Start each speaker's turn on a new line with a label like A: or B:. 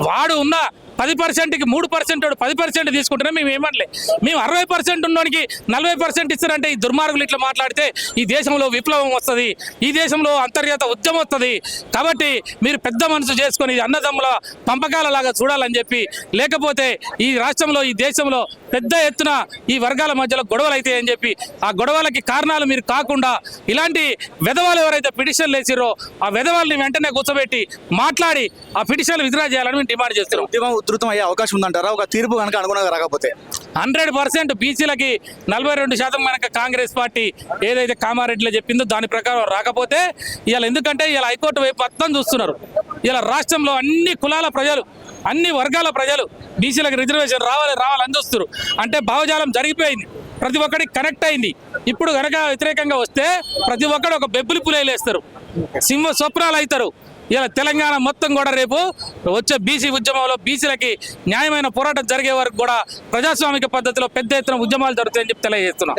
A: వాడు ఉన్న పది పర్సెంట్కి మూడు పర్సెంట్ పది పర్సెంట్ తీసుకుంటున్నా మేము ఏమనలే. మేము అరవై పర్సెంట్ ఉన్నోనికి నలభై పర్సెంట్ ఇస్తారంటే ఈ దుర్మార్గులు ఇట్లా మాట్లాడితే ఈ దేశంలో విప్లవం వస్తుంది ఈ దేశంలో అంతర్గత ఉద్యమం వస్తుంది. కాబట్టి మీరు పెద్ద మనసు చేసుకొని అన్నదమ్ముల పంపకాల లాగా చూడాలని చెప్పి లేకపోతే ఈ రాష్ట్రంలో ఈ దేశంలో పెద్ద ఎత్తున ఈ వర్గాల మధ్యలో గొడవలు అవుతాయని చెప్పి ఆ గొడవలకి కారణాలు మీరు కాకుండా ఇలాంటి వెధవాలు ఎవరైతే పిటిషన్లు వేసిరో ఆ వెధవాళ్ళని వెంటనే కూర్చోబెట్టి మాట్లాడి ఆ పిటిషన్లు విత్డ్రా చేయాలని మేము డిమాండ్ చేస్తున్నాం.
B: ఉధృతం అయ్యే అవకాశం ఉందంటారా? ఒక తీర్పు కనుక అనుగుణంగా రాకపోతే.
A: హండ్రెడ్ పర్సెంట్ బీసీలకి నలభై రెండు శాతం కనుక కాంగ్రెస్ పార్టీ ఏదైతే కామారెడ్డిలో చెప్పిందో దాని ప్రకారం రాకపోతే ఇలా ఎందుకంటే ఇలా హైకోర్టు వైపు మొత్తం చూస్తున్నారు. ఇలా రాష్ట్రంలో అన్ని కులాల ప్రజలు అన్ని వర్గాల ప్రజలు బీసీలకు రిజర్వేషన్ రావాలి రావాలని చూస్తున్నారు. అంటే భావజాలం జరిగిపోయింది. ప్రతి ఒక్కడికి కనెక్ట్ అయింది. ఇప్పుడు కనుక వ్యతిరేకంగా వస్తే ప్రతి ఒక్కడు ఒక బెబ్బులి పులేలేస్తారు. సింహ స్వప్నాలు అవుతారు. ఇలా తెలంగాణ మొత్తం కూడా రేపు వచ్చే బీసీ ఉద్యమంలో బీసీలకి న్యాయమైన పోరాటం జరిగే వరకు కూడా ప్రజాస్వామిక పద్ధతిలో పెద్ద ఎత్తున ఉద్యమాలు జరుగుతాయని చెప్పి తెలియజేస్తున్నాం.